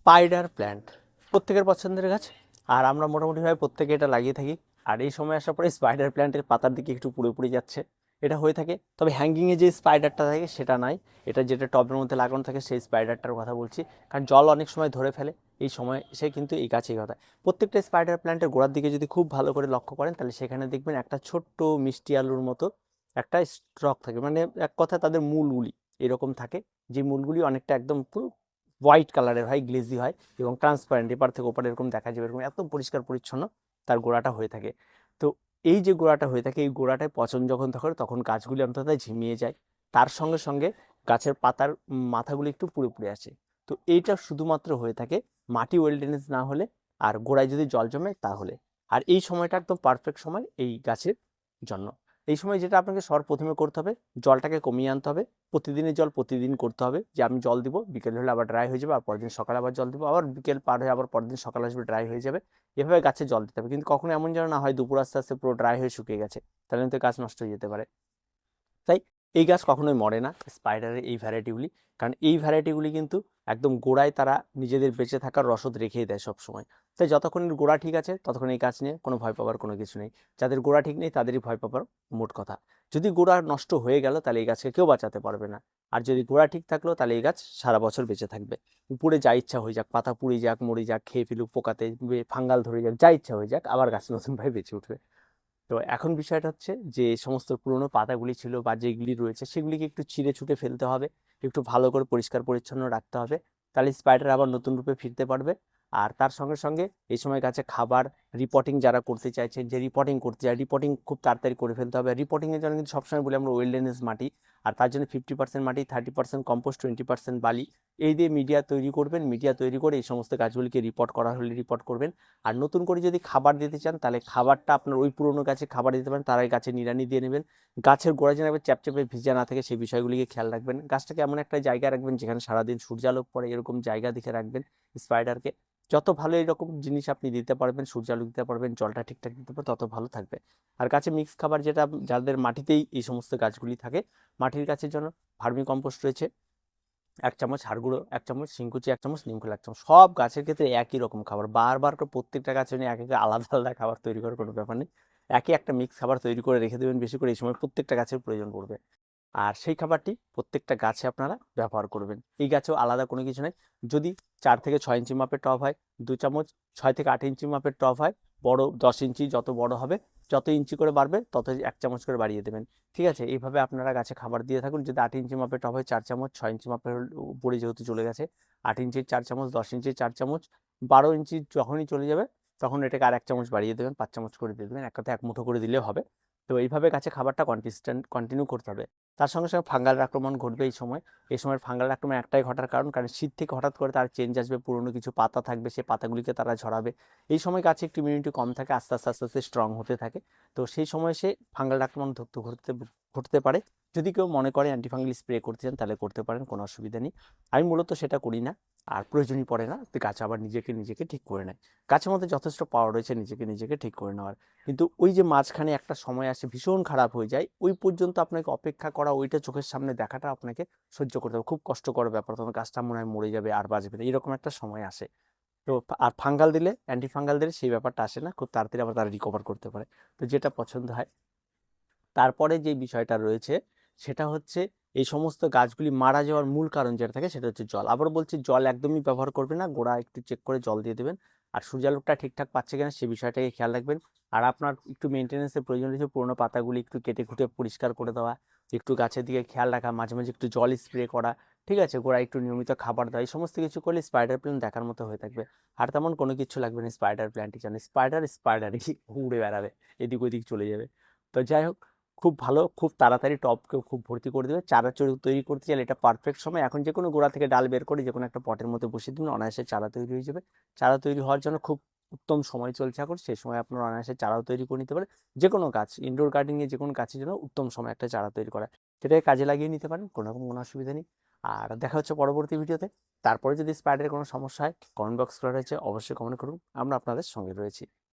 Spider plant প্রত্যেকের পছন্দের গাছ। আর আমরা মোটামুটিভাবে প্রত্যেকে এটা লাগিয়ে থাকি। আর এই সময় আসার পরে স্পাইডার প্ল্যান্টের পাতার দিকে একটু পুড়ে যাচ্ছে। এটা হয়ে থাকে। তবে হ্যাঙ্গিংয়ে যে স্পাইডারটা থাকে, সেটা নাই। এটা যেটা টবের মধ্যে লাগানো থাকে, সেই স্পাইডারটার কথা বলছি। কারণ জল অনেক সময় ধরে ফেলে। এই সময় সে কিন্তু এই গাছে কথা। প্রত্যেকটা স্পাইডার প্ল্যান্টের গোড়ার দিকে যদি খুব ভালো করে লক্ষ্য করেন, তাহলে সেখানে দেখবেন একটা ছোট্ট মিষ্টি আলুর মতো একটা স্ট্রক থাকে। মানে এক কথা তাদের মূলগুলি এরকম থাকে। যে মূলগুলি অনেকটা একদম পুরো হোয়াইট কালারের হয়, গ্লেজি হয় এবং ট্রান্সপারেন্ট এপার থেকে ওপার এরকম দেখা যাবে, এরকম একদম পরিষ্কার পরিচ্ছন্ন তার গোড়াটা হয়ে থাকে। তো এই যে গোড়াটা হয়ে থাকে, এই গোড়াটায় পচন যখন থাকে তখন গাছগুলি অন্তত ঝিমিয়ে যায়। তার সঙ্গে সঙ্গে গাছের পাতার মাথাগুলি একটু পুড়ে আসে। তো এইটা শুধুমাত্র হয়ে থাকে মাটি ওয়েলডেনেস না হলে আর গোড়ায় যদি জল জমে তাহলে। আর এই সময়টা একদম পারফেক্ট সময় এই গাছের জন্য। এই সময় যেটা আপনাকে সর প্রথমে করতে হবে, জলটাকে কমিয়ে আনতে হবে। প্রতিদিনের জল প্রতিদিন করতে হবে। যে আমি জল দিব, বিকেল হলে আবার ড্রাই হয়ে যাবে আর পরের দিন সকালে আবার জল দিব, আবার বিকেল পার হয়ে আবার পরের দিন সকাল আসবে ড্রাই হয়ে যাবে। এভাবে গাছে জল দিতে হবে। কিন্তু কখনো এমন যেন না হয়, দুপুর আস্তে আস্তে পুরো ড্রাই হয়ে শুকিয়ে গেছে। তাহলে কিন্তু গাছ নষ্ট হয়ে যেতে পারে। তাই এই গাছ কখনোই মরে না স্পাইডারের এই ভ্যারাইটিগুলি কারণ এই ভ্যারাইটিগুলি কিন্তু একদম গোড়ায় তারা নিজেদের বেঁচে থাকার রসদ রেখেই দেয় সব সময় তাই যতক্ষণ গোড়া ঠিক আছে, ততক্ষণ এই গাছ নিয়ে কোনো ভয় পাবার কোনো কিছু নেই। যাদের গোড়া ঠিক নেই, তাদেরই ভয় পাবার মোট কথা। যদি গোড়া নষ্ট হয়ে গেল, তাহলে এই গাছকে কেউ বাঁচাতে পারবে না। আর যদি গোড়া ঠিক থাকল, তাহলে এই গাছ সারা বছর বেঁচে থাকবে। উপরে যা ইচ্ছা হয়ে যাক, পাতা পুড়ে যাক, মরে যাক, খেয়ে ফেলুক, পোকাতে, ফাঙ্গাল ধরে যাক, যা ইচ্ছা হয়ে যাক, আবার গাছ নতুনভাবে বেঁচে উঠবে। তো এখন বিষয়টা হচ্ছে যে, সমস্ত পুরনো পাতাগুলি ছিল বা যেগুলি রয়েছে, সেগুলিকে একটু ছিঁড়ে ছুটে ফেলতে হবে, একটু ভালো করে পরিষ্কার পরিচ্ছন্ন রাখতে হবে। তাহলে স্পাইডার আবার নতুন রূপে ফিরতে পারবে। আর তার সঙ্গে সঙ্গে এই সময় গাছে খাবার রিপোর্টিং যারা করতে চাইছেন, যে রিপোর্টিং করতে চায় রিপোর্টিং খুব তাড়াতাড়ি করে ফেলতে হবে। রিপোর্টিংয়ের জন্য কিন্তু সবসময় বলি আমরা ওয়েলডেনেস মাটি, আর তার জন্য ফিফটি পার্সেন্ট মাটি thirty percent compost twenty percent বালি এই দিয়ে মিডিয়া তৈরি করবেন মিডিয়া তৈরি করে এই সমস্ত গাছগুলিকে রিপোর্ট করা হলে রিপোর্ট করবেন। আর নতুন করে যদি খাবার দিতে চান, তাহলে খাবারটা আপনার ওই পুরনো গাছে খাবার দিতে পারেন তারাই গাছে নিড়ানি দিয়ে নেবেন। গাছের গোড়া যেন চ্যাপচ্যাপে ভিজা না থাকে, সেই বিষয়গুলিকে খেয়াল রাখবেন। গাছটাকে এমন একটা জায়গা রাখবেন, যেখানে সারাদিন সূর্যালোক পড়ে, এরকম জায়গা দেখে রাখবেন স্পাইডারকে যত ভালো এরকম জিনিস আপনি দিতে পারবেন, সূর্যালোক দিতে পারবেন, জলটা ঠিকঠাক দিতে পারবেন, তত ভালো থাকবে। আর গাছে মিক্স খাবার যেটা, যাদের মাটিতেই এই সমস্ত গাছগুলি থাকে, মাটির গাছের জন্য ভার্মি কম্পোস্ট রয়েছে এক চামচ হাড় গুঁড়ো এক চামচ শিংকুচি, এক চামচ নিমখোল এক চামচ সব গাছের ক্ষেত্রে একই রকম খাবার। বারবার করে প্রত্যেকটা গাছের জন্য এক এক আলাদা আলাদা খাবার তৈরি করার কোনো ব্যাপার নেই। একই একটা মিক্স খাবার তৈরি করে রেখে দেবেন, বেশি করে এই সময় প্রত্যেকটা গাছের প্রয়োজন পড়বে। আর সেই খাবারটি প্রত্যেকটা গাছে আপনারা ব্যবহার করবেন। এই গাছেও আলাদা কোনো কিছু নেই। যদি চার থেকে ছয় ইঞ্চি মাপের টব হয়, দু চামচ ছয় থেকে আট ইঞ্চি মাপের টপ হয়, বড় দশ ইঞ্চি যত বড় হবে যত ইঞ্চি করে বাড়বে, তত এক চামচ করে বাড়িয়ে দেবেন। ঠিক আছে? এইভাবে আপনারা গাছে খাবার দিয়ে থাকুন। যদি আট ইঞ্চি মাপের টব হয়, চার চামচ, ছয় ইঞ্চি মাপের উপরে যেহেতু চলে গেছে, আট ইঞ্চির চার চামচ, দশ ইঞ্চির চার চামচ, বারো ইঞ্চি যখনই চলে যাবে, তখন এটাকে আর এক চামচ বাড়িয়ে দেবেন, পাঁচ চামচ করে দিয়ে দেবেন। এক কথা এক মুঠো করে দিলেও হবে। তো এইভাবে গাছে খাবারটা কনসিস্টেন্ট কন্টিনিউ করতে হবে। তার সঙ্গে সঙ্গে ফাঙ্গাল আক্রমণ ঘটবে এই সময়। এই সময় ফাঙ্গাল আক্রমণ একটাই ঘটার কারণ কারণ শীত থেকে হঠাৎ করে তার চেঞ্জ আসবে, পুরনো কিছু পাতা থাকবে সেই পাতাগুলিকে তারা ঝরাবে। এই সময় গাছে একটু ইমিউনিটি কম থাকে, আস্তে আস্তে আস্তে আস্তে স্ট্রং হতে থাকে। তো সেই সময় সে ফাঙ্গাল আক্রমণ ধরতে ঘটতে ঘটতে পারে। যদি কেউ মনে করে অ্যান্টিফাঙ্গাল স্প্রে করতে চান, তাহলে করতে পারেন, কোনো অসুবিধা নেই। আমি মূলত সেটা করি না, আর প্রয়োজনই পড়ে না গাছ আবার নিজেকে নিজেকে ঠিক করে নেয়। গাছের মধ্যে যথেষ্ট পাওয়ার রয়েছে, নিজেকে নিজেকে ঠিক করে নেওয়ার। কিন্তু ওই যে মাঝখানে একটা সময় আসে, ভীষণ খারাপ হয়ে যায়, ওই পর্যন্ত আপনাকে অপেক্ষা করা, ওইটা চোখের সামনে দেখাটা আপনাকে সহ্য করতে হবে। খুব কষ্টকর ব্যাপার, তখন গাছটা মনে হয় মরে যাবে, আর বাঁচবে না, এরকম একটা সময় আসে। তো আর ফাঙ্গাল দিলে অ্যান্টি ফাঙ্গাল দিলে সেই ব্যাপারটা আসে না, খুব তাড়াতাড়ি আবার তারা রিকভার করতে পারে। তো যেটা পছন্দ হয়। তারপরে যে বিষয়টা রয়েছে সেটা হচ্ছে এই সমস্ত গাছগুলি মারা যাওয়ার মূল কারণ যেটা থাকে সেটা হচ্ছে জল। আবার বলছি জল একদমই ব্যবহার করবে না, গোড়া একটু চেক করে জল দিয়ে দেবেন। আর সূর্যালোকটা ঠিকঠাক পাচ্ছে কিনা সে বিষয়টাকে খেয়াল রাখবেন। আর আপনার একটু মেনটেন্যান্সের প্রয়োজন রয়েছে পুরোনো পাতাগুলি একটু কেটে খুঁটে পরিষ্কার করে দেওয়া, একটু গাছের দিকে খেয়াল রাখা, মাঝে মাঝে একটু জল স্প্রে করা, ঠিক আছে? গোড়া একটু নিয়মিত খাবার দেওয়া, এই সমস্ত কিছু করলে স্পাইডার প্ল্যান্ট দেখার মতো হয়ে থাকবে। আর তেমন কোনো কিছু লাগবে না স্পাইডার প্ল্যান্টই জানে স্পাইডার স্পাইডারই উড়ে বেড়াবে, এদিক ওদিক চলে যাবে। তো যাই হোক খুব ভালো, খুব তাড়াতাড়ি টপকে খুব ভর্তি করে দেবে। চারা তৈরি করতে চাইলে এটা পারফেক্ট সময়। এখন যে কোনো গোড়া থেকে ডাল বের করে যে কোনো একটা পটের মধ্যে বসিয়ে দিন, অনায়াসে চারা তৈরি হয়ে যাবে। চারা তৈরি হওয়ার জন্য খুব উত্তম সময় চলছে এখন। সেই সময় আপনার অনায়াসে চারাও তৈরি করে নিতে পারেন। যে কোনো গাছ ইনডোর গার্ডেনিংয়ে যে কোনো গাছের জন্য উত্তম সময় একটা চারা তৈরি করা। সেটাকে কাজে লাগিয়ে নিতে পারেন, কোনো রকম কোনো অসুবিধা নেই। আর দেখা হচ্ছে পরবর্তী ভিডিওতে। তারপরে যদি স্পাইডারের কোনো সমস্যা হয় কমেন্ট বক্স খোলা রয়েছে, অবশ্যই কমেন্ট করুন। আমরা আপনাদের সঙ্গে রয়েছি।